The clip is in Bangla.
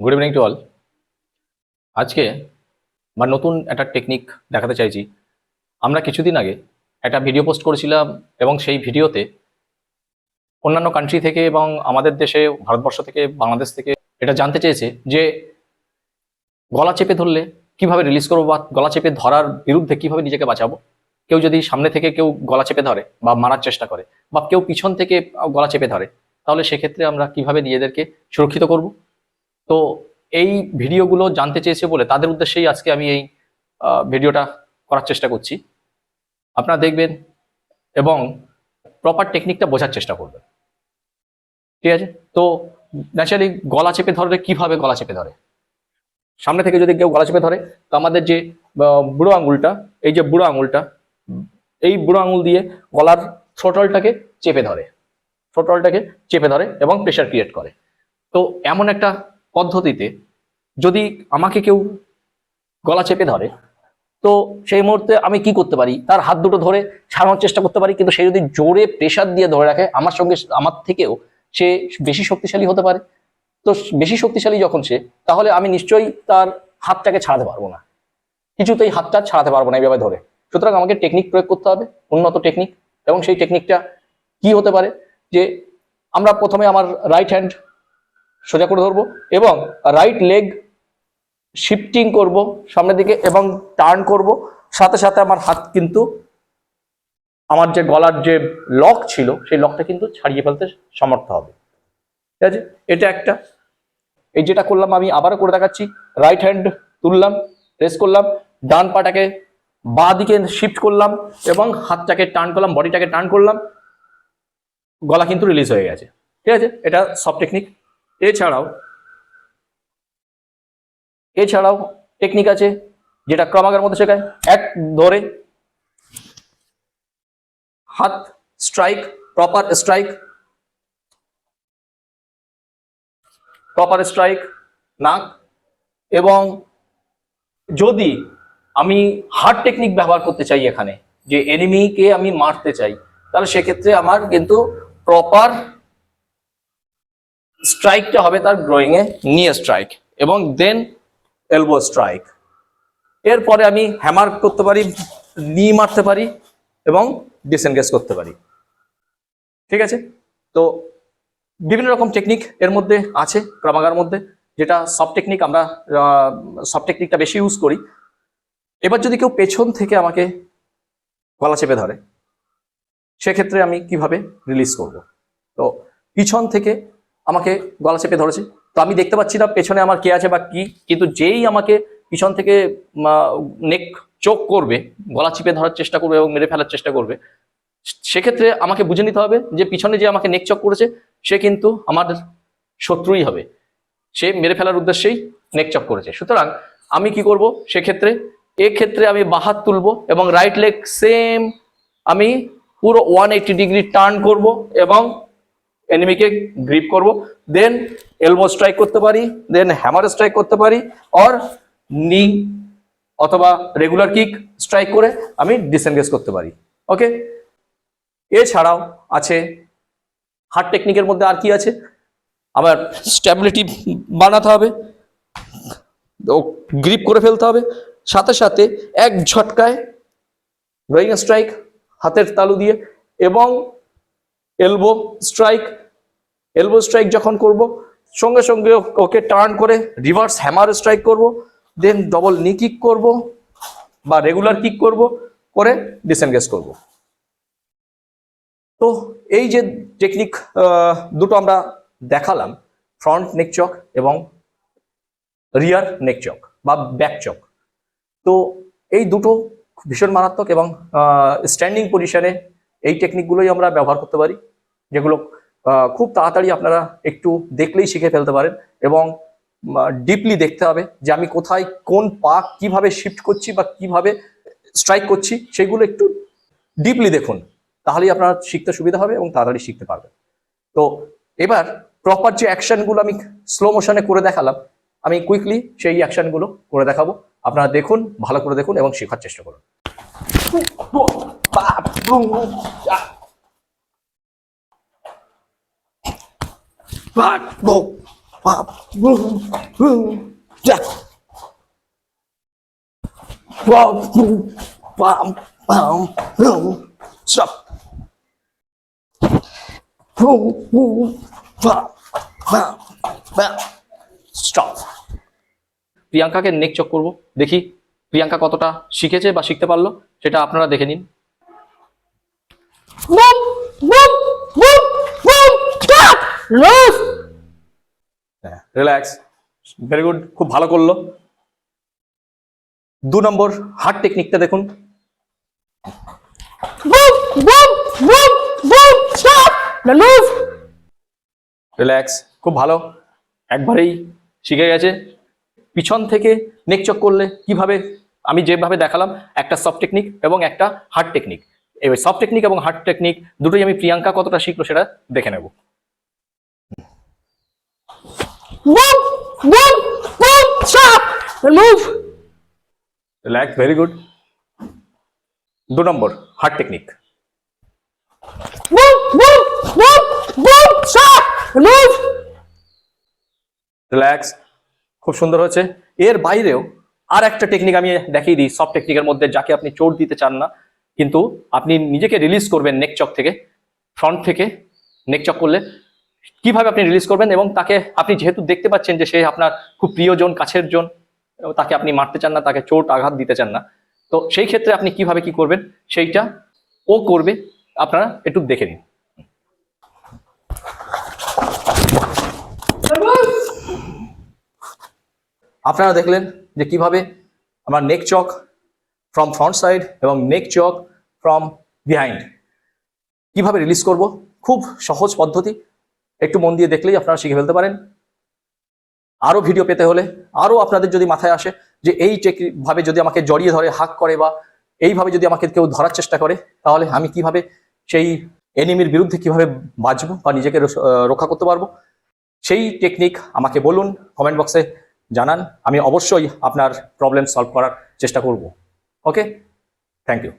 গুড ইভিনিং টু অল আজকে বা নতুন একটা টেকনিক দেখাতে চাইছি। আমরা কিছুদিন আগে একটা ভিডিও পোস্ট করেছিলাম এবং সেই ভিডিওতে অন্যান্য কান্ট্রি থেকে এবং আমাদের দেশে, ভারতবর্ষ থেকে, বাংলাদেশ থেকে এটা জানতে চেয়েছে যে গলা চেপে ধরলে কীভাবে রিলিজ করব বা গলা চেপে ধরার বিরুদ্ধে কীভাবে নিজেকে বাঁচাবো? কেউ যদি সামনে থেকে কেউ গলা চেপে ধরে বা মারার চেষ্টা করে বা কেউ পিছন থেকে গলা চেপে ধরে, তাহলে সেক্ষেত্রে আমরা কীভাবে নিজেদেরকে সুরক্ষিত করব? তো এই ভিডিওগুলো জানতে চেয়েছে বলে তাদের উদ্দেশ্যেই আজকে আমি এই ভিডিওটা করার চেষ্টা করছি। আপনারা দেখবেন এবং প্রপার টেকনিকটা বোঝার চেষ্টা করবেন। ঠিক আছে? তো ন্যাচারালি গলা চেপে ধরলে কীভাবে গলা চেপে ধরে? সামনে থেকে যদি কেউ গলা চেপে ধরে, তো আমাদের যে বুড়ো আঙুলটা, এই যে বুড়ো আঙুলটা, এই বুড়ো আঙুল দিয়ে গলার থ্রোটলটাকে চেপে ধরে। থ্রোটলটাকে চেপে ধরে এবং প্রেশার ক্রিয়েট করে। তো এমন একটা পদ্ধতিতে যদি আমাকে কেউ গলা চেপে ধরে, তো সেই মুহূর্তে আমি কি করতে পারি? তার হাত দুটো ধরে ছাড়ানোর চেষ্টা করতে পারি, কিন্তু সে যদি জোরে প্রেশার দিয়ে ধরে রাখে, আমার সঙ্গে আমার থেকেও সে বেশি শক্তিশালী হতে পারে। তো বেশি শক্তিশালী যখন সে, তাহলে আমি নিশ্চয়ই তার হাতটাকে ছাড়াতে পারব না। কিছুতেই হাতটা ছাড়াতে পারব না এইভাবে ধরে। সুতরাং আমাকে টেকনিক প্রয়োগ করতে হবে, উন্নত টেকনিক এবং সেই টেকনিকটা কি হতে পারে? যে আমরা প্রথমে আমার রাইট হ্যান্ড সোজা করে ধরবো এবং রাইট লেগ শিফটিং করব সামনের দিকে এবং টার্ন করব। সাথে সাথে আমার হাত কিন্তু আমার যে গলার যে লক ছিল, সেই লকটা কিন্তু ছাড়িয়ে ফেলতে সমর্থ হবে। ঠিক আছে? এটা একটা। এই যেটা করলাম, আমি আবারও করে দেখাচ্ছি। রাইট হ্যান্ড তুললাম প্রেস করলাম, ডান পাটাকে বাঁ দিকে শিফট করলাম এবং হাতটাকে টার্ন করলাম বডিটাকে টার্ন করলাম। গলা কিন্তু রিলিজ হয়ে গেছে। ঠিক আছে? এটা সব টেকনিক এছাড়াও এছাড়াও টেকনিক আছে যেটা ক্রমাগের মধ্যে শেখায়। এক, ধরে। হাত strike proper strike proper strike নাক। এবং যদি আমি হার্ড টেকনিক ব্যবহার করতে চাই এখানে, যে এনিমিকে আমি মারতে চাই, তাহলে সেক্ষেত্রে আমার কিন্তু প্রপার স্ট্রাইকটা হবে তার গ্রোয়িং এ নিয়ে স্ট্রাইক এবং দেন এলবো স্ট্রাইক এরপরে আমি হ্যামার করতে পারি নি মারতে পারি এবং ডিসেনগেজ করতে পারি। ঠিক আছে? তো বিভিন্ন রকম টেকনিক এর মধ্যে আছে, ক্রমাগার মধ্যে, যেটা সব টেকনিক আমরা সব টেকনিকটা বেশি ইউজ করি। এবার যদি কেউ পেছন থেকে আমাকে গলা চেপে ধরে, সেক্ষেত্রে আমি কীভাবে রিলিজ করব? তো পিছন থেকে আমাকে গলা চেপে ধরেছে। তো আমি দেখতে পাচ্ছি না পেছনে আমার কে আছে বা কি, কিন্তু যেই আমাকে পিছন থেকে নেক চোখ করবে, গলা চিপে ধরার চেষ্টা করবে এবং মেরে ফেলার চেষ্টা করবে, সেক্ষেত্রে আমাকে বুঝে নিতে হবে যে পিছনে যে আমাকে নেক চক করেছে, সে কিন্তু আমার শত্রুই হবে। সে মেরে ফেলার উদ্দেশ্যেই নেক চক করেছে। সুতরাং আমি কি করব? সেক্ষেত্রে, এক্ষেত্রে আমি বাহাত তুলবো এবং রাইট লেগ সেম আমি পুরো ওয়ান এইটি ডিগ্রি টার্ন করব এবং এনিমিকে গ্রিপ করব। দেন এলবো স্ট্রাইক করতে পারি দেন হ্যামার স্ট্রাইক করতে পারি অর নি অথবা রেগুলার কিক স্ট্রাইক করে আমি ডিসেনগেজ করতে পারি। ওকে এছাড়াও আছে হার্ড টেকনিকের মধ্যে আর কি আছে? আমার স্ট্যাবিলিটি বানাতে হবে, ও গ্রিপ করে ফেলতে হবে। সাথে সাথে এক ঝটকায় রোয়িং স্ট্রাইক হাতের তালু দিয়ে এবং এলবো স্ট্রাইক এলবো স্ট্রাইক যখন করব, সঙ্গে সঙ্গে ওকে টার্ন করে রিভার্স হ্যামার স্ট্রাইক করব দেন ডবল নি কিক করব বা রেগুলার কিক করব, করে ডিসেনগেজ করব। তো এই যে টেকনিক দুটো আমরা দেখালাম ফ্রন্ট নেক চক এবং রিয়ার নেক চক বা ব্যাক চক তো এই দুটো ভীষণ মারাত্মক এবং স্ট্যান্ডিং পজিশনে এই টেকনিকগুলোই আমরা ব্যবহার করতে পারি। যেগুলো খুব তাড়াতাড়ি আপনারা একটু দেখলেই শিখে ফেলতে পারেন এবং ডিপলি দেখতে হবে যে আমি কোথায় কোন পা কীভাবে শিফট করছি বা কীভাবে স্ট্রাইক করছি সেগুলো একটু ডিপলি দেখুন তাহলেই আপনার শিখতে সুবিধা হবে এবং তাড়াতাড়ি শিখতে পারবেন তো এবার প্রপার যে অ্যাকশনগুলো আমি স্লো মোশনে করে দেখালাম আমি কুইকলি সেই অ্যাকশনগুলো করে দেখাবো আপনারা দেখুন ভালো করে দেখুন এবং শেখার চেষ্টা করুন Boom, boom, pam, pam, pam, stop. প্রিয়াঙ্কাকে নেক চক করব দেখি প্রিয়াঙ্কা কতটা শিখেছে বা শিখতে পারল সেটা আপনারা দেখে নিন Boom, boom, boom, boom, stop, loose. Relax very good খুব ভালো করল। দু নম্বর হার্ট টেকনিকটা দেখুন. রিল্যাক্স খুব ভালো। একবারেই শিখে গেছে। পিছন থেকে নেক চক করলে কীভাবে আমি যেভাবে দেখালাম একটা সফট টেকনিক এবং একটা হার্ড টেকনিক এবার সফট টেকনিক এবং হার্ড টেকনিক দুটোই আমি প্রিয়াঙ্কা কতটা শিখলো সেটা দেখে নেব। Boom, boom, boom, stop, move. Relax very good দু নম্বর hard technique Boom, boom, boom, boom, stop, move. Relax খুব সুন্দর হয়েছে। এর বাইরেও আর একটা টেকনিক আমি দেখিয়ে দিই সব টেকনিকের মধ্যে যাকে আপনি চোট দিতে চান না। কিন্তু আপনি নিজেকে রিলিজ করবেন নেক চক থেকে ফ্রন্ট থেকে নেক চক করলে। কীভাবে আপনি রিলিজ করবেন এবং তাকে আপনি যেহেতু দেখতে পাচ্ছেন যে সে আপনার খুব প্রিয়জন কাছের জন তাকে আপনি মারতে চান না, তাকে চোট, আঘাত দিতে চান না, তো সেই ক্ষেত্রে আপনি কীভাবে কি করবেন, সেইটা ও করবে, আপনারা একটু দেখে নিন। আপনারা দেখলেন যে কীভাবে আমার neck choke from front side এবং নেক চক ফ্রম বিহাইন্ড কীভাবে রিলিজ করব? খুব সহজ পদ্ধতি। একটু মন দিয়ে দেখলেই আপনারা শিখে ফেলতে পারেন। আরও ভিডিও পেতে হলে, আরও আপনাদের যদি মাথায় আসে যে এই ভাবে যদি আমাকে জড়িয়ে ধরে হাক করে বা এইভাবে যদি আমাকে কেউ ধরার চেষ্টা করে, তাহলে আমি কীভাবে সেই এনিমির বিরুদ্ধে কীভাবে বাঁচবো বা নিজেকে রক্ষা করতে পারব? সেই টেকনিক আমাকে বলুন কমেন্ট বক্সে জানান। আমি অবশ্যই আপনার প্রবলেম সলভ করার চেষ্টা করব। Okay thank you